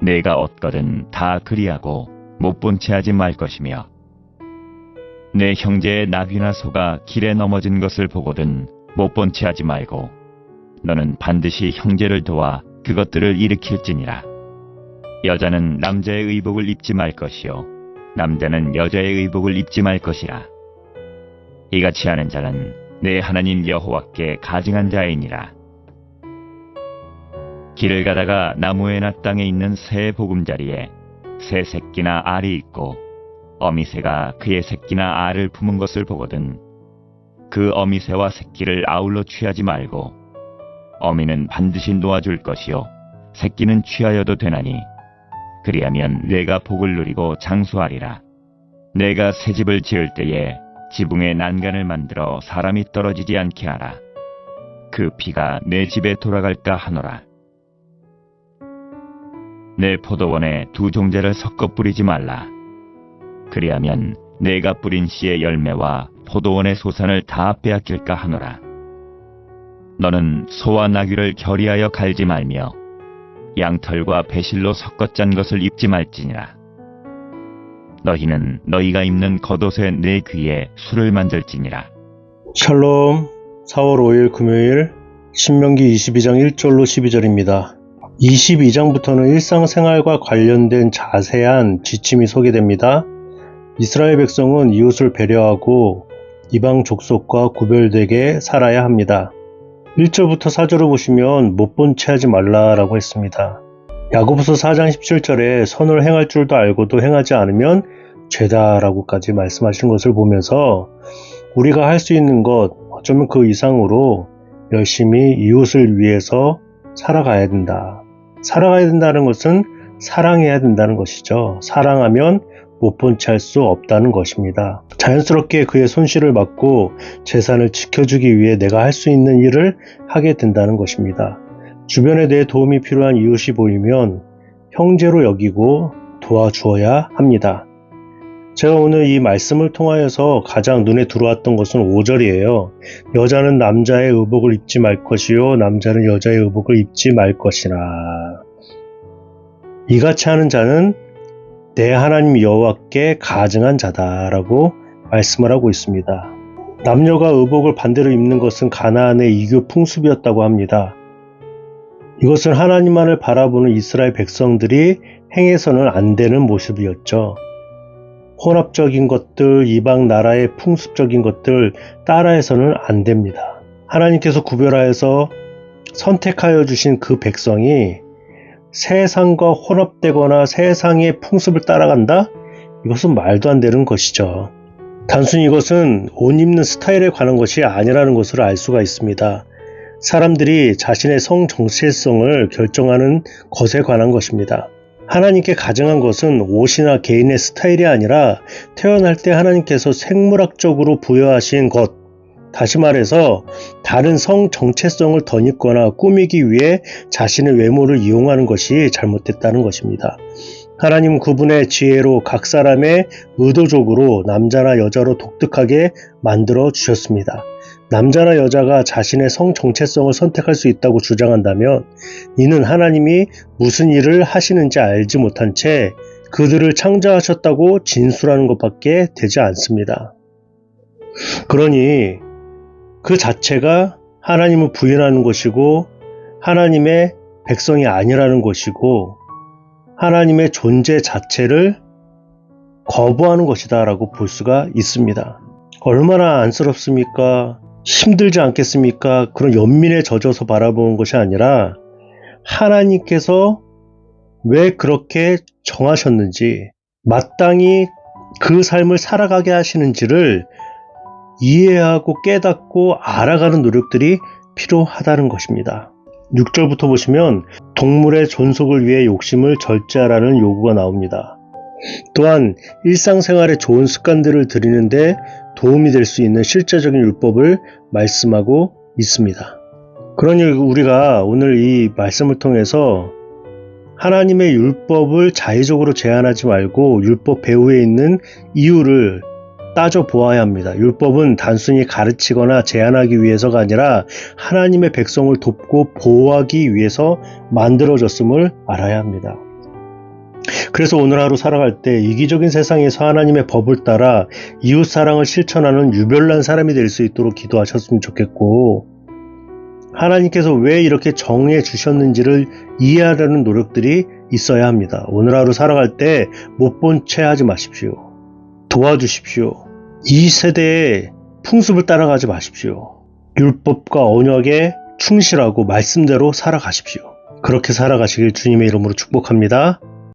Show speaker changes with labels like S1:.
S1: 내가 얻거든 다 그리하고 못 본 채 하지 말 것이며 내 형제의 나귀나 소가 길에 넘어진 것을 보거든 못 본 채 하지 말고 너는 반드시 형제를 도와 그것들을 일으킬지니라. 여자는 남자의 의복을 입지 말 것이요 남자는 여자의 의복을 입지 말 것이라. 이같이 하는 자는 내 하나님 여호와께 가증한 자이니라 길을 가다가 나무에나 땅에 있는 새 보금자리에 새 새끼나 알이 있고 어미새가 그의 새끼나 알을 품은 것을 보거든 그 어미새와 새끼를 아울러 취하지 말고 어미는 반드시 놓아줄 것이요 새끼는 취하여도 되나니 그리하면 내가 복을 누리고 장수하리라. 내가 새 집을 지을 때에 지붕에 난간을 만들어 사람이 떨어지지 않게 하라. 그 피가 내 집에 돌아갈까 하노라 내 포도원에 두 종자를 섞어 뿌리지 말라. 그리하면 내가 뿌린 씨의 열매와 포도원의 소산을 다 빼앗길까 하노라. 너는 소와 나귀를 결의하여 갈지 말며 양털과 배실로 섞어 짠 것을 입지 말지니라. 너희는 너희가 입는 겉옷의 내 귀에 술을 만들지니라.
S2: 샬롬 4월 5일 금요일 신명기 22장 1절로 12절입니다. 22장부터는 일상생활과 관련된 자세한 지침이 소개됩니다. 이스라엘 백성은 이웃을 배려하고 이방 족속과 구별되게 살아야 합니다. 1절부터 4절을 보시면 못 본 채 하지 말라라고 했습니다. 야고보서 4장 17절에 선을 행할 줄도 알고도 행하지 않으면 죄다라고까지 말씀하신 것을 보면서 우리가 할 수 있는 것 어쩌면 그 이상으로 열심히 이웃을 위해서 살아가야 된다. 살아가야 된다는 것은 사랑해야 된다는 것이죠. 사랑하면 못 본 채 할 수 없다는 것입니다. 자연스럽게 그의 손실을 막고 재산을 지켜주기 위해 내가 할 수 있는 일을 하게 된다는 것입니다. 주변에 내 도움이 필요한 이웃이 보이면 형제로 여기고 도와주어야 합니다. 제가 오늘 이 말씀을 통하여서 가장 눈에 들어왔던 것은 5절이에요. 여자는 남자의 의복을 입지 말 것이요 남자는 여자의 의복을 입지 말 것이나 이같이 하는 자는 내 하나님 여호와께 가증한 자다라고 말씀을 하고 있습니다. 남녀가 의복을 반대로 입는 것은 가나안의 이교 풍습이었다고 합니다. 이것은 하나님만을 바라보는 이스라엘 백성들이 행해서는 안 되는 모습이었죠. 혼합적인 것들, 이방 나라의 풍습적인 것들 따라해서는 안 됩니다. 하나님께서 구별하여서 선택하여 주신 그 백성이 세상과 혼합되거나 세상의 풍습을 따라간다? 이것은 말도 안 되는 것이죠. 단순히 이것은 옷 입는 스타일에 관한 것이 아니라는 것을 알 수가 있습니다. 사람들이 자신의 성 정체성을 결정하는 것에 관한 것입니다. 하나님께 가증한 것은 옷이나 개인의 스타일이 아니라 태어날 때 하나님께서 생물학적으로 부여하신 것, 다시 말해서 다른 성 정체성을 덧입거나 꾸미기 위해 자신의 외모를 이용하는 것이 잘못됐다는 것입니다. 하나님은 그분의 지혜로 각 사람의 의도적으로 남자나 여자로 독특하게 만들어 주셨습니다. 남자나 여자가 자신의 성 정체성을 선택할 수 있다고 주장한다면 이는 하나님이 무슨 일을 하시는지 알지 못한 채 그들을 창조하셨다고 진술하는 것밖에 되지 않습니다. 그러니 그 자체가 하나님을 부인하는 것이고 하나님의 백성이 아니라는 것이고 하나님의 존재 자체를 거부하는 것이다라고 볼 수가 있습니다. 얼마나 안쓰럽습니까? 힘들지 않겠습니까? 그런 연민에 젖어서 바라보는 것이 아니라 하나님께서 왜 그렇게 정하셨는지 마땅히 그 삶을 살아가게 하시는지를 이해하고 깨닫고 알아가는 노력들이 필요하다는 것입니다. 6절부터 보시면 동물의 존속을 위해 욕심을 절제하라는 요구가 나옵니다. 또한 일상생활에 좋은 습관들을 들이는데 도움이 될 수 있는 실제적인 율법을 말씀하고 있습니다. 그러니 우리가 오늘 이 말씀을 통해서 하나님의 율법을 자의적으로 제한하지 말고 율법 배후에 있는 이유를 따져 보아야 합니다. 율법은 단순히 가르치거나 제한하기 위해서가 아니라 하나님의 백성을 돕고 보호하기 위해서 만들어졌음을 알아야 합니다. 그래서 오늘 하루 살아갈 때 이기적인 세상에서 하나님의 법을 따라 이웃 사랑을 실천하는 유별난 사람이 될 수 있도록 기도하셨으면 좋겠고 하나님께서 왜 이렇게 정해 주셨는지를 이해하려는 노력들이 있어야 합니다. 오늘 하루 살아갈 때 못 본 채 하지 마십시오. 도와주십시오. 이 세대의 풍습을 따라가지 마십시오. 율법과 언약에 충실하고 말씀대로 살아가십시오. 그렇게 살아가시길 주님의 이름으로 축복합니다.